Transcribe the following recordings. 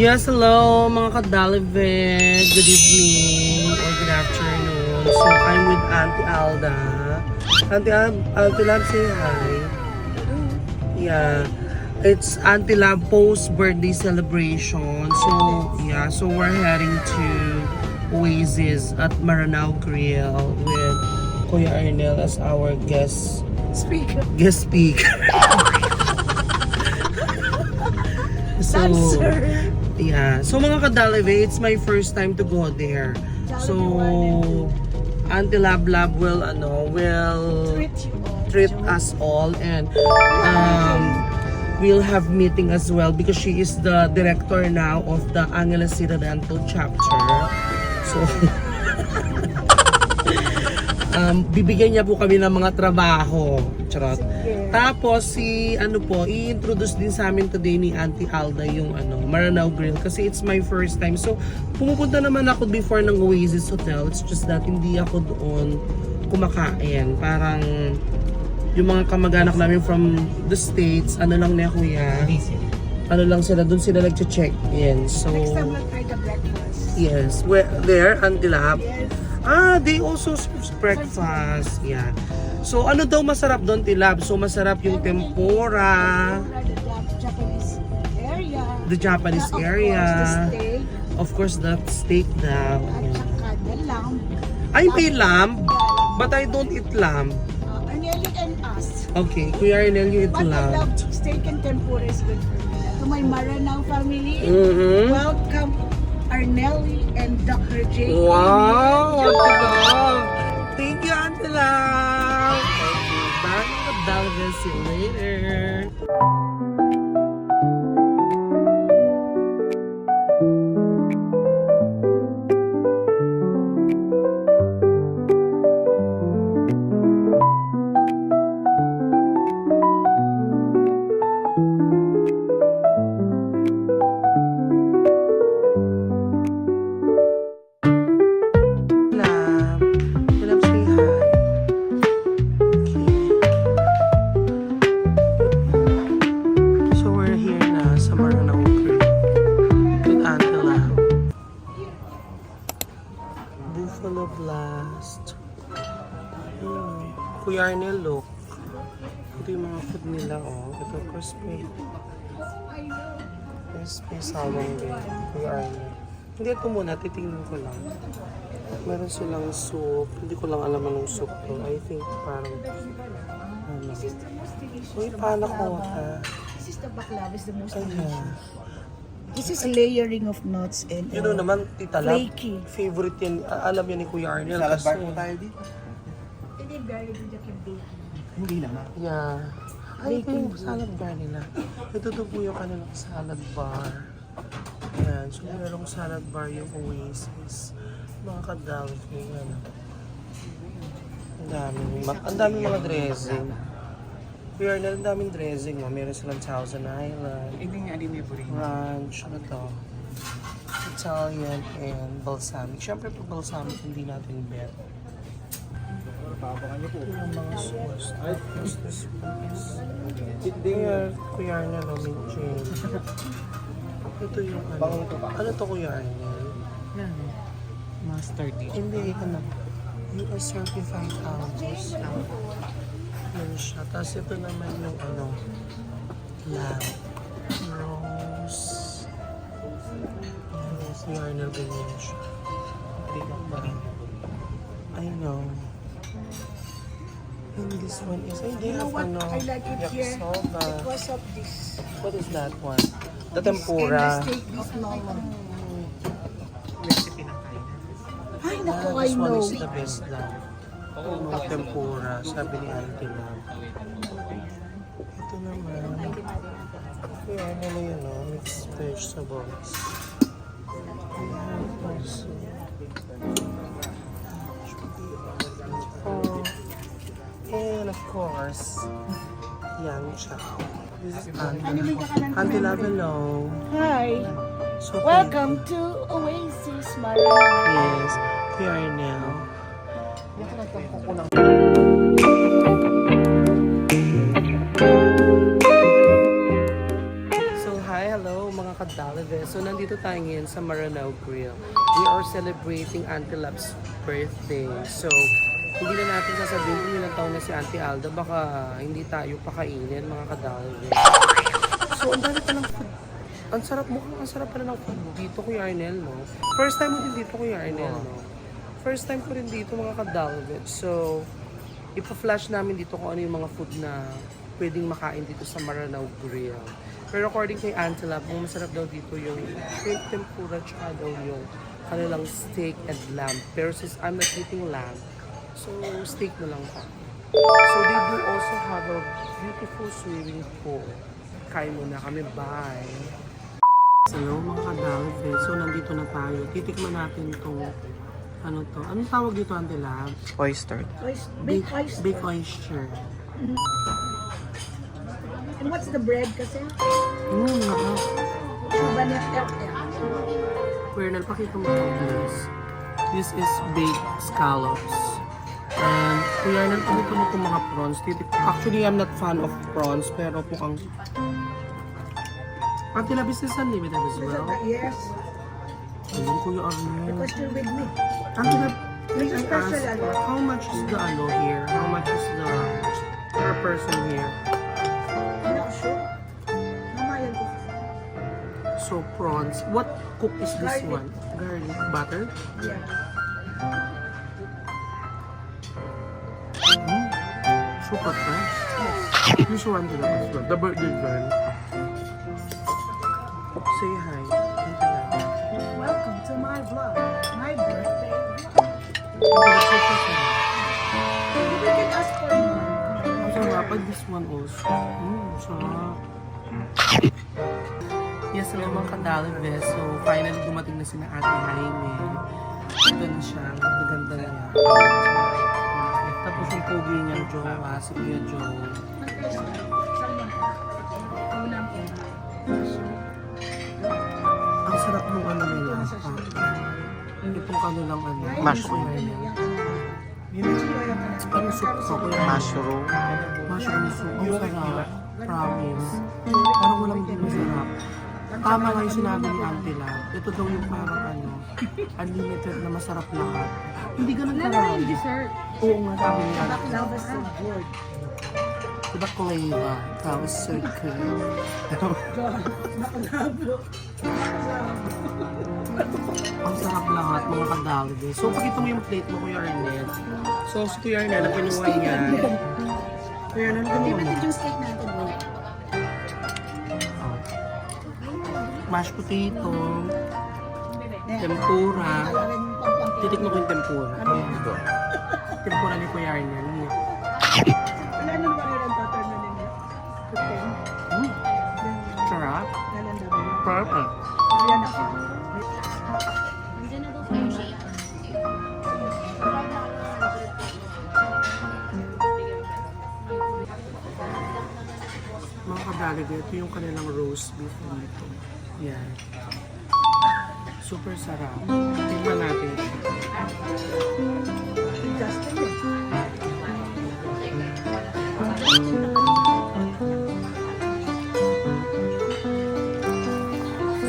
Yes, hello mga kadalived. Good evening or good afternoon. So, I'm with Auntie Alda. Auntie, Al- Auntie Lab, say hi. Yeah. It's Auntie Lab post birthday celebration. So, yeah. So, we're heading to Oasis at Maranao Grill with Kuya Arnel as our guest Speaker. guest speaker. so, Dancer. Yeah. So mga kadalive, it's my first time to go there. So Auntie Lab Lab will ano will Treat us all and um we'll have meeting as well because she is the director now of the Angeles Occidental chapter. So um, bibigyan niya po kami ng mga trabaho. Charot. Tapos si ano po, i-introduce din sa amin today ni Auntie Alda yung ano, Maranao Grill kasi it's my first time. So pumupunta naman ako before ng Oasis Hotel. It's just that hindi ako doon kumakain. Parang yung mga kamag-anak namin from the States, ano lang na kuya, ano lang sila, doon sila nag-check in. So, Next time, let's try the breakfast. yes, where, there, Auntie Lab. Yes. Ah, they also serve breakfast. Yeah. So, ano daw masarap doon, Tilab? So, masarap yung tempura, The Japanese area. of. Course, the steak. Daw. Ay, may lamb, but I don't eat lamb. Uh, Arnelli and us. Okay, Kuya Arnel, you eat But I love steak and tempura is good for me. To my Maranao family, Mm-hmm. welcome Arnelli and Dr. J. Wow! What the dog? Thank you, Auntie Back to the See you later. Hmm. Kuya Arnel, look. Ito yung mga food nila, oh. Ito, crispy. Crispy sawang din. Kuya Arnel. Hindi, ito muna. Titingnan ko lang. Meron silang soup. Hindi ko lang alam anong soup to. I think parang... Ano? Uy, paano ko ka? This is the baklava, is the most delicious. This is layering of nuts and You know naman, Tita Lab, Flaky. favorite yan. a- Alam yan ni Kuya Arnel. Salad kasi- bar po tayo dito. Hindi very good at yung baking. Hindi naman. Yeah. Ay, ito yung salad bar nila. Ito to po yung kanilang salad bar. Ayan. So, merong salad bar yung Oasis. Mga kadalfi. Ano. Ang dami. Ang dami mga dressing. Kuya Arnel, ang daming dressing. Oh. Meron silang Thousand Island. Hindi nga, hindi may burino. ranch, ano to, Italian and balsamic. Siyempre pag balsamic, hindi natin bet. Papakan niyo po. Yung mga sauce. Tapos this one is... Kuya, Kuya oh, may change. Ito yung ano. Bangong to pa. Ano to Kuya Arnel? Yan. Master dish. Hindi, ano. US certified ounces. Yan siya. Tapos ito naman yung ano. Lamb. Rose. Yan, si Arnel ganyan siya. I know. This one is, ay, they You know what ano, I like it here? yakisoba. Because of this. What is that one? The tempura. steak of Lolo. Recipe ng. Ay, Ah, naku, I this one know. is the best lang. Mga tempura, sabi ni Auntie Lam. Ito naman. Kaya nila yun, no? Mixed vegetables. Ayan, also. of course, Yang Chow. This is Auntie, Auntie Lavelo. Hi. So, Welcome to Oasis my Marina. Yes, we are now. So, hi, hello mga kadalaves. So, nandito tayo ngayon sa Maranao Grill. We are celebrating Auntie Lab's birthday. So, hindi na natin sasabihin kung ilang taon na si Auntie Alda. Baka hindi tayo pakainin, mga Kadalve. So, ang dami palang food. Ang sarap mo, ang sarap pala ng food dito, Kuya Arnel, no? First time mo din dito, Kuya Arnel, no? First time ko rin dito, mga Kadalve. So, ipa-flash namin dito kung ano yung mga food na pwedeng makain dito sa Maranao Grill. Pero according kay Auntie Lab, ang masarap daw dito yung shrimp tempura tsaka daw yung kanilang steak and lamb. Pero since I'm not eating lamb, so steak na lang pa. So they do also have a beautiful swimming pool. Kain muna kami, bye! Hello mga kadalve. So nandito na tayo. Titikman natin itong ano to. Anong tawag dito, Auntie Lab? Oyster. Oyster, baked oyster. Baked oyster. And what's the bread kasi? Mm, eh, eh. Pernal, pakita mo ito, please. This is baked scallops. And kuya, nang ito mo itong mga prawns. Actually, I'm not fan of prawns, pero mukhang... Pati na business unlimited as well. Yes, Ayun, kuya Arnel. because you're with me. Ang may I Special, ask, ano? how much is the ano here? How much is the per person here? Hindi ako sure. Mamayan ko. So, prawns. What cook is this Garlic. one? Garlic. Butter? Yeah. Fresh. This one din as well. The birthday girl. Say hi. Welcome to my vlog. My birthday vlog. We can ask for more. Ang sarap. And this one also. Mm, sarap. Yes, hello mga kadalive. So, finally dumating na sina Ate Jaime. Ito na siya. Maganda na niya. Yung pogi niya, Jowa, si Kuya Joe. Ang sarap ng ano nila. Ah, itong kanilang ano. Mushroom. Ano soup ko? Mushroom. Mushroom soup. Ang sarap. Promise. Parang walang din masarap. Tama nga yung sinabi ni Auntie Lab. Ito daw yung parang ano, unlimited na masarap lahat. Hindi ganun karami. dessert. Oo nga, sabi niya. Is so good. Diba Cleva? That was so good. Ang sarap lahat, mga kadalde. So, pakita mo yung plate mo, Kuya Arnel. So, si Kuya Arnel, ang kinuha niya. Kuya Arnel, ano kinuha mo? yung steak natin. Oh. Mashed potato, tempura. Titikman ko yung tempura. Tempura ni Kuya Arnel. Niya. Wala nang variant butter na nila. Puting. Mm, sarap. Perfect. Ayan ako. Mga kadalde, ito yung kanilang roast beef dito. Yan. Super sarap. Tingnan natin.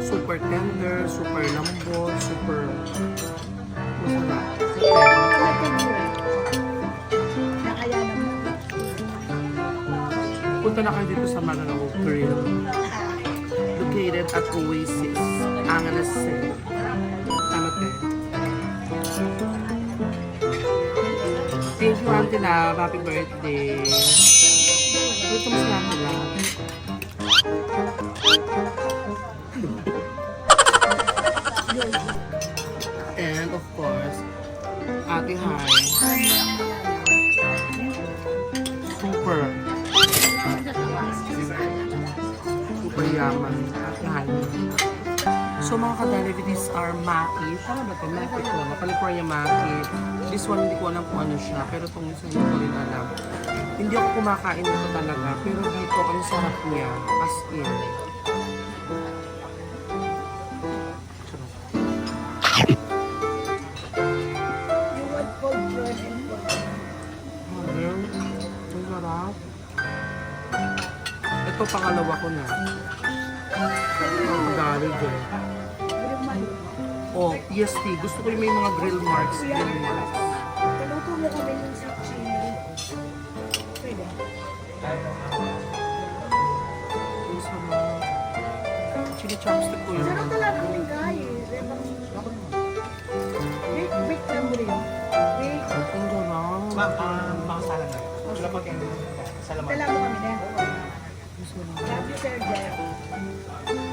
Super tender, super lambot, super masarap. Punta na kayo dito sa Maranao Grill. Located at Oasis, Angeles City. Tama tayo. Thank you, Auntie Lab. Happy birthday. Mas na Auntie Lab. And of course, Ate Hi. Super. Super yaman. Ate Hi. So mga kadalivi, these are maki. Tama ba ito? Maki ito. California maki. This one, hindi ko alam kung ano siya. Pero itong isa, hindi ko rin alam. Hindi ako kumakain nito talaga. Pero dito, ang sarap niya. As in. Ito, pangalawa ko na. Ang dami dyan. Oh, PST. Gusto ko yung may mga grill marks. Grill marks. Paluto mo kami ng sa chili. Pwede. Yung sa mga... Chili chopstick ko yun. Sarap talaga ng guys. Bake, bake lang mo rin. Bake. Ang sarap. Baka, baka sala na. Wala pag yung salamat. Dala mo kami na. Love you, Sir Jeff.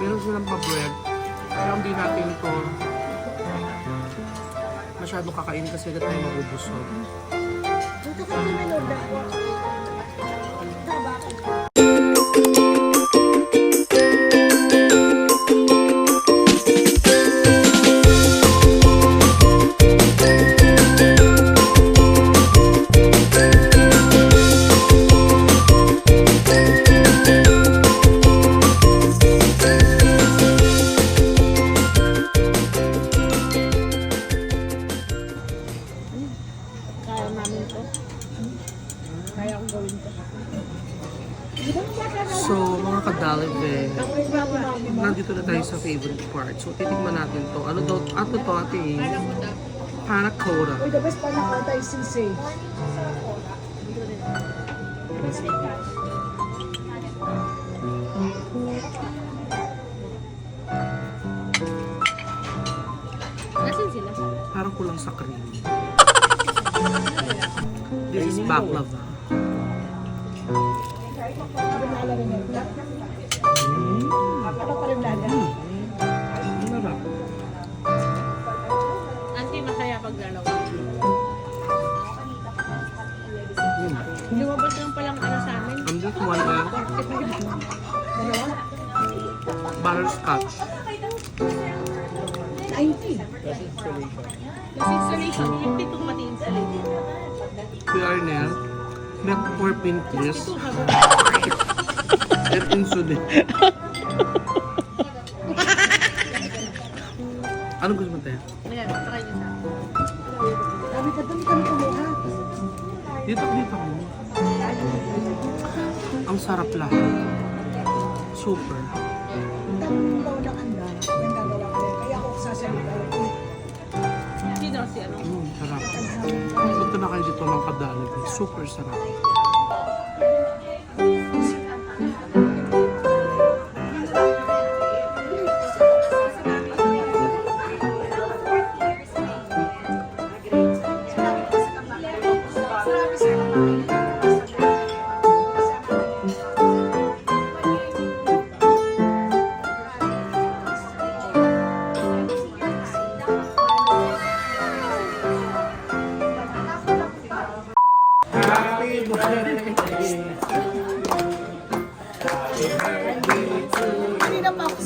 Meron silang pa-bread. Kaya hindi natin ito masyadong kakain kasi agad tayo mabubusog. Dito ka naman. Taba So, mga kadalive, namin. nandito na tayo sa favorite part. So, titikman natin to. Ano daw, ano to ate? Panna cotta. Uy, the best pa nakatay sisi. Nasaan sila? Parang kulang sa cream. This is baklava. Auntie, masaya pagdalaw. Mm. Lumabas lang palang ano sa amin. And this one Dalawa? butterscotch. 90. Kasi installation. Kasi installation, yung pitong mati installation. Kuya Milk for pinkies and insulin. ano gusto mo tayo? Ayan, try niyo sa Sabi ka doon kami kumuha. Dito, dito mo. Ang sarap lahat. Super. Kayo dito ng kadalag. Super sarap.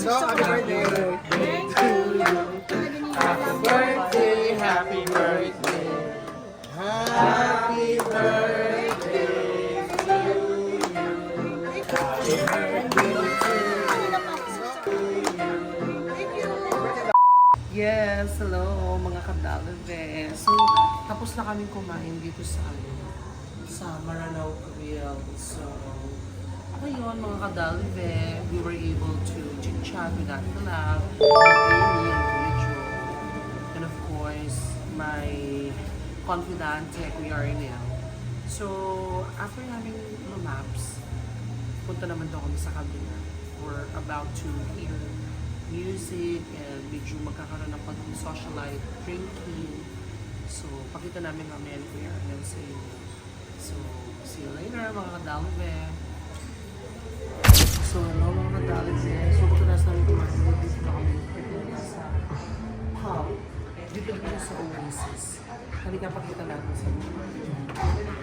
Kanina pa ako So, happy birthday! Happy birthday! Happy birthday! Happy birthday to you! Happy birthday to you! Yes, hello mga kadalave. So, tapos na kaming kumain dito sa ano, sa Maranao Grill. So, ngayon mga kadalave, we were able Lab, Amy, and Kuya Joe. And of course, my confidante, Kuya Arnel. So, after namin lumaps, punta naman daw kami sa kabila. We're about to hear music and medyo magkakaroon ng pag-socialite, drinking. So, pakita namin namin ni Kuya Arnel sa inyo. So, see you later mga kadalve. So, hello mga kadalve. So, Halika pakita natin sa inyo.